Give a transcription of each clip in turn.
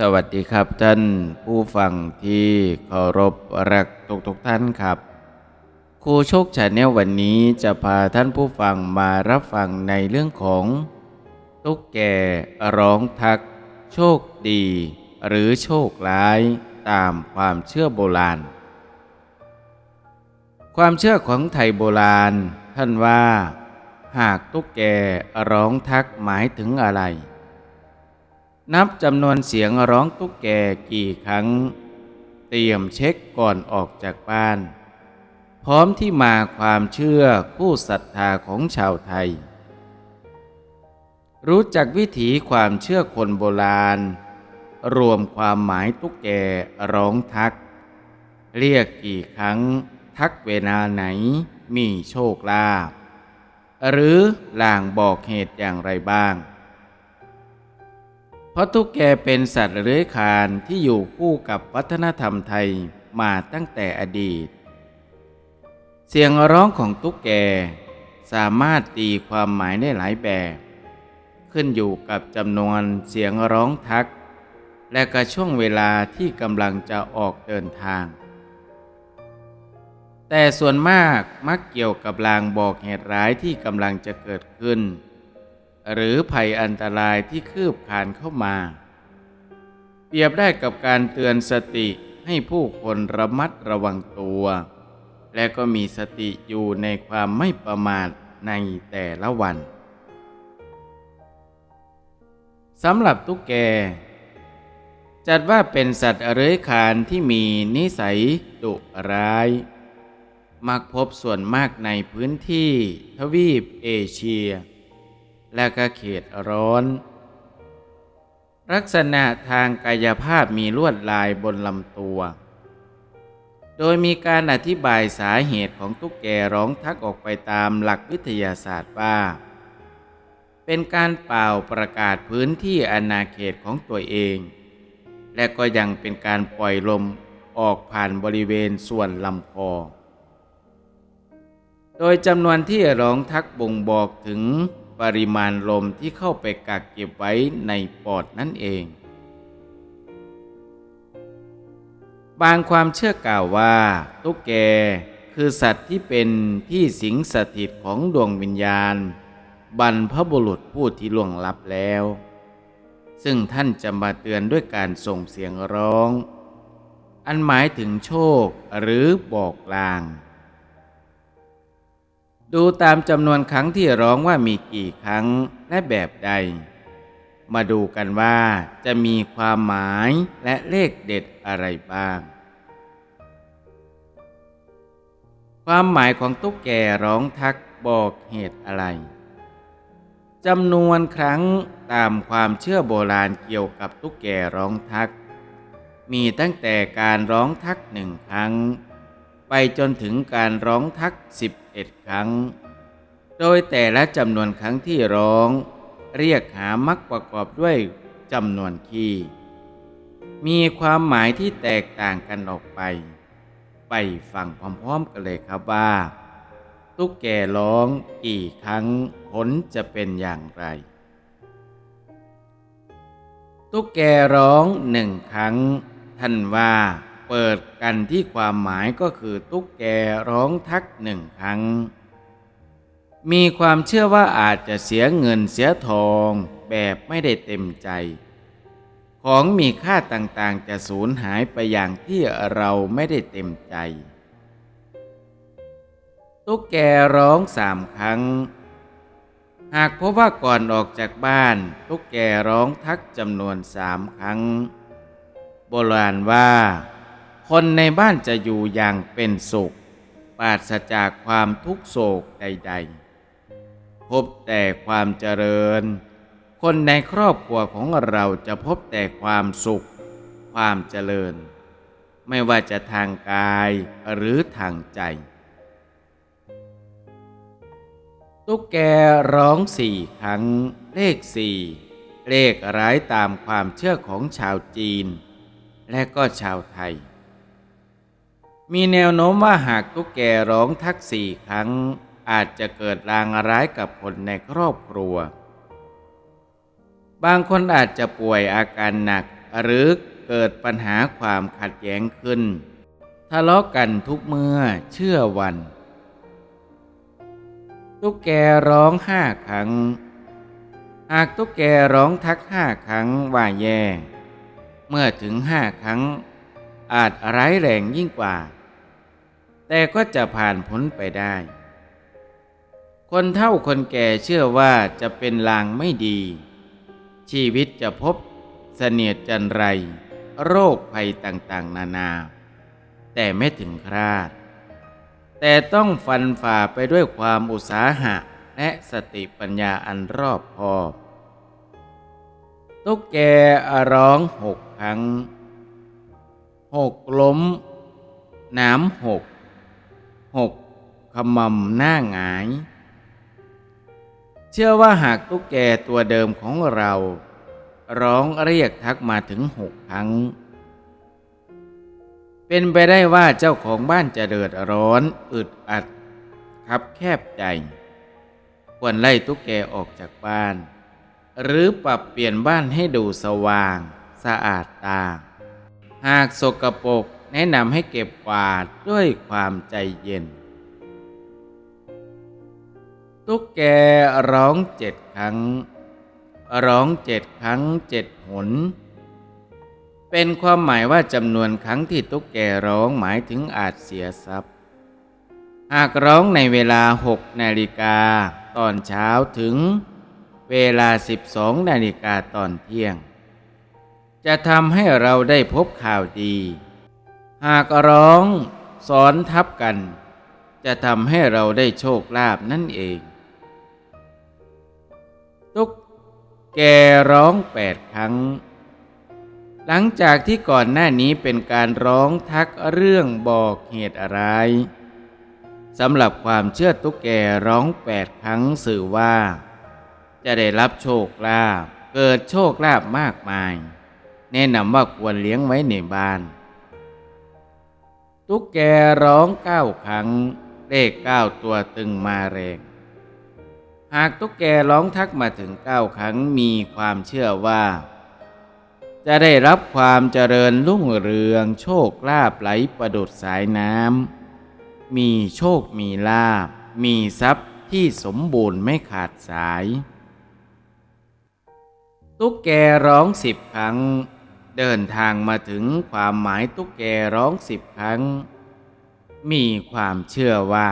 สวัสดีครับท่านผู้ฟังที่เคารพรักทุกทุกท่านครับครูโชคชาแนลวันนี้จะพาท่านผู้ฟังมารับฟังในเรื่องของ ตุ๊กแกร้องทัก โชคดี หรือโชคร้ายตามความเชื่อโบราณ ความเชื่อของไทยโบราณ ท่านว่า หากตุ๊กแกร้องทักหมายถึงอะไร นับจำนวนเสียงร้องตุ๊กแกกี่ครั้ง เตรียมเช็คก่อนออกจากบ้าน พร้อมที่มาความเชื่อผู้ศรัทธาของชาวไทย รู้จักวิถีความเชื่อคนโบราณ รวมความหมายตุ๊กแกร้องทัก เรียกกี่ครั้ง ทักเวลาไหนมีโชคลาภหรือลางบอกเหตุอย่างไรบ้าง เพราะตุ๊กแกเป็นสัตว์เลื้อยคลานที่อยู่คู่กับวัฒนธรรมไทยมาตั้งแต่อดีต เสียงร้องของตุ๊กแกสามารถตีความหมายได้หลายแบบ ขึ้นอยู่กับจำนวนเสียงร้องทัก และก็ช่วงเวลาที่กำลังจะออกเดินทาง แต่ส่วนมากมักเกี่ยวกับลางบอกเหตุร้ายที่กำลังจะเกิดขึ้น หรือภัยอันตรายที่คืบคลานเข้ามา เปรียบได้กับการเตือนสติให้ผู้คนระมัดระวังตัว และก็มีสติอยู่ในความไม่ประมาทในแต่ละวันสำหรับตุ๊กแก จัดว่าเป็นสัตว์เลื้อยคานที่มีนิสัยดุร้าย มักพบส่วนมากในพื้นที่ทวีปเอเชีย และก็เขตร้อน ลักษณะทางกายภาพมีลวดลายบนลำตัว โดยมีการอธิบายสาเหตุของตุ๊กแกร้องทักออกไปตามหลักวิทยาศาสตร์ว่า เป็นการเป่าประกาศพื้นที่อาณาเขตของตัวเอง และก็ยังเป็นการปล่อยลมออกผ่านบริเวณส่วนลำคอ โดยจำนวนที่ร้องทักบ่งบอกถึง ปริมาณลมที่เข้าไปกักเก็บไว้ในปอดนั่นเอง บางความเชื่อกล่าวว่า ตุ๊กแกคือสัตว์ที่เป็นที่สิงสถิตของดวงวิญญาณ บรรพบุรุษผู้ที่ล่วงลับแล้ว ซึ่งท่านจะมาเตือนด้วยการส่งเสียงร้อง อันหมายถึงโชคหรือบอกลาง ดูตามจำนวนครั้งที่ร้องว่ามีกี่ครั้งและแบบใด มาดูกันว่าจะมีความหมายและเลขเด็ดอะไรบ้าง ความหมายของตุ๊กแกร้องทักบอกเหตุอะไรจำนวนครั้งตามความเชื่อโบราณเกี่ยวกับตุ๊กแกร้องทัก มีตั้งแต่การร้องทักหนึ่งครั้ง ไปจนถึงการร้องทักสิบ 11 ครั้ง โดยแต่ละจำนวนครั้งที่ร้อง เรียกหามักประกอบด้วยจำนวนคีย์มีความหมายที่แตกต่างกันออกไป ไปฟังพร้อมๆกันเลยครับว่า ตุ๊กแกร้องกี่ครั้งผลจะเป็นอย่างไร ตุ๊กแกร้องหนึ่งครั้งท่านว่า เปิดกันที่ความหมายก็คือตุ๊กแกร้องทักหนึ่งครั้ง มีความเชื่อว่าอาจจะเสียเงินเสียทองแบบไม่ได้เต็มใจ ของมีค่าต่างๆ จะสูญหายไปอย่างที่เราไม่ได้เต็มใจ ตุ๊กแกร้องสามครั้ง หากพบว่าก่อนออกจากบ้าน ตุ๊กแกร้องทักจำนวนสามครั้ง โบราณว่า คนในบ้านจะอยู่อย่างเป็นสุข ปราศจากความทุกโศกใด ๆ พบแต่ความเจริญ คนในครอบครัวของเราจะพบแต่ความสุข ความเจริญ ไม่ว่าจะทางกายหรือทางใจ ตุ๊กแกร้องสี่ครั้ง เลขสี่เลขร้ายตามความเชื่อของชาวจีน และก็ชาวไทย มีแนวโน้มว่าหากตุ๊กแกร้องทักสี่ครั้ง อาจจะเกิดรางร้ายกับคนในครอบครัว บางคนอาจจะป่วยอาการหนัก หรือเกิดปัญหาความขัดแย้งขึ้น ทะเลาะกันทุกเมื่อเชื่อวัน ตุ๊กแกร้องห้าครั้ง หากตุ๊กแกร้องทักห้าครั้งว่าแย่ เมื่อถึงห้าครั้ง อาจร้ายแรงยิ่งกว่า แต่ก็จะผ่านพ้นไปได้ คนเฒ่าคนแก่เชื่อว่าจะเป็นลางไม่ดี ชีวิตจะพบเสนียดจันไร โรคภัยต่างๆ นานา แต่ไม่ถึงคราด แต่ต้องฟันฝ่าไปด้วยความอุตสาหะและสติปัญญาอันรอบคอบตุ๊กแกร้องหกครั้ง หกล้ม น้ำหกหกขมำหน้าหงาย เชื่อว่าหากตุ๊กแกตัวเดิมของเรา ร้องเรียกทักมาถึงหกครั้ง เป็นไปได้ว่าเจ้าของบ้านจะเดือดร้อนอึดอัดคับแคบใจ ควรไล่ตุ๊กแกออกจากบ้าน หรือปรับเปลี่ยนบ้านให้ดูสว่าง สะอาดตา หากสกปรกแนะนำให้เก็บกวาดด้วยความใจเย็น ตุ๊กแกร้องเจ็ดครั้ง ร้องเจ็ดครั้งเจ็ดหน เป็นความหมายว่าจำนวนครั้งที่ตุ๊กแกร้องหมายถึงอาจเสียทรัพย์ หากร้องในเวลาหกนาฬิกาตอนเช้าถึงเวลา 12 นาฬิกาตอนเที่ยง จะทำให้เราได้พบข่าวดี หากร้องสอนทับกัน จะทำให้เราได้โชคลาภนั่นเอง ตุ๊กแกร้องแปดครั้ง หลังจากที่ก่อนหน้านี้เป็นการร้องทักเรื่องบอกเหตุอะไรสำหรับความเชื่อตุ๊กแกร้องแปดครั้งสื่อว่า จะได้รับโชคลาภเกิดโชคลาภมากมาย แนะนำว่าควรเลี้ยงไว้ในบ้าน ตุ๊กแกร้องเก้าครั้งเลขเก้าตัวตึงมาแรง หากตุ๊กแกร้องทักมาถึงเก้าครั้งมีความเชื่อว่า จะได้รับความเจริญรุ่งเรืองโชคลาภไหลประดุดสายน้ำมีโชคมีลาภมีทรัพย์ที่สมบูรณ์ไม่ขาดสาย ตุ๊กแกร้องสิบครั้ง เดินทางมาถึงความหมายตุ๊กแกร้องสิบครั้ง มีความเชื่อว่า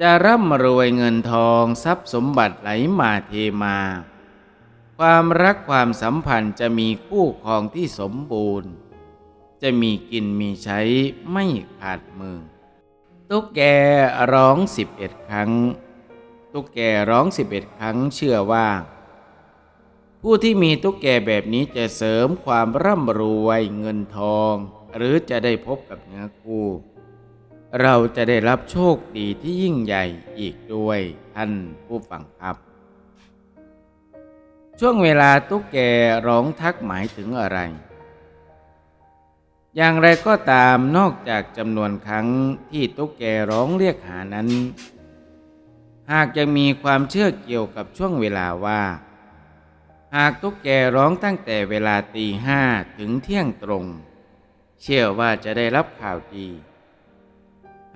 จะร่ำรวยเงินทองทรัพย์สมบัติไหลมาเทมา ความรักความสัมพันธ์จะมีคู่ครองที่สมบูรณ์ จะมีกินมีใช้ไม่ขาดมือ ตุ๊กแกร้องสิบเอ็ดครั้ง ตุ๊กแกร้องสิบเอ็ดครั้งเชื่อว่า ผู้ที่มีตุ๊กแกแบบนี้จะเสริมความร่ำรวยเงินทอง หรือจะได้พบกับเนื้อคู่ เราจะได้รับโชคดีที่ยิ่งใหญ่อีกด้วยท่านผู้ฟังครับ ช่วงเวลาตุ๊กแกร้องทักหมายถึงอะไร อย่างไรก็ตามนอกจากจำนวนครั้งที่ตุ๊กแกร้องเรียกหานั้น หากยังมีความเชื่อเกี่ยวกับช่วงเวลาว่า หากตุ๊กแกร้องตั้งแต่เวลาตีห้าถึงเที่ยงตรง เชื่อว่าจะได้รับข่าวดี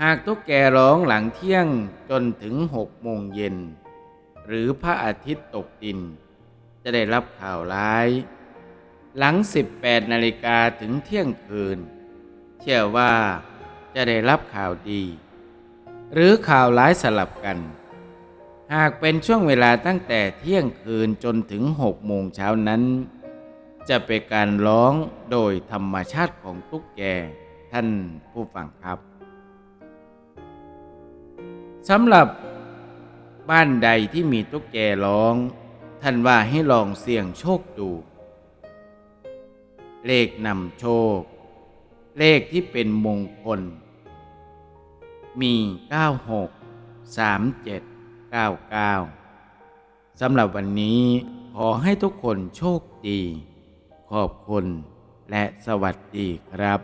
หากตุ๊กแกร้องหลังเที่ยงจนถึงหกโมงเย็น หรือพระอาทิตย์ตกดิน จะได้รับข่าวร้าย หลัง 18นาฬิกาถึงเที่ยงคืน เชื่อว่าจะได้รับข่าวดี หรือข่าวร้ายสลับกัน หากเป็นช่วงเวลาตั้งแต่เที่ยงคืนจนถึงหกโมงเช้านั้น จะเป็นการร้องโดยธรรมชาติของตุ๊กแกท่านผู้ฟังครับสำหรับบ้านใดที่มีตุ๊กแกร้อง ท่านว่าให้ลองเสี่ยงโชคดู เลขนำโชค เลขที่เป็นมงคล มี 96 37 99 สำหรับวันนี้ขอให้ทุกคนโชคดี ขอบคุณและสวัสดีครับ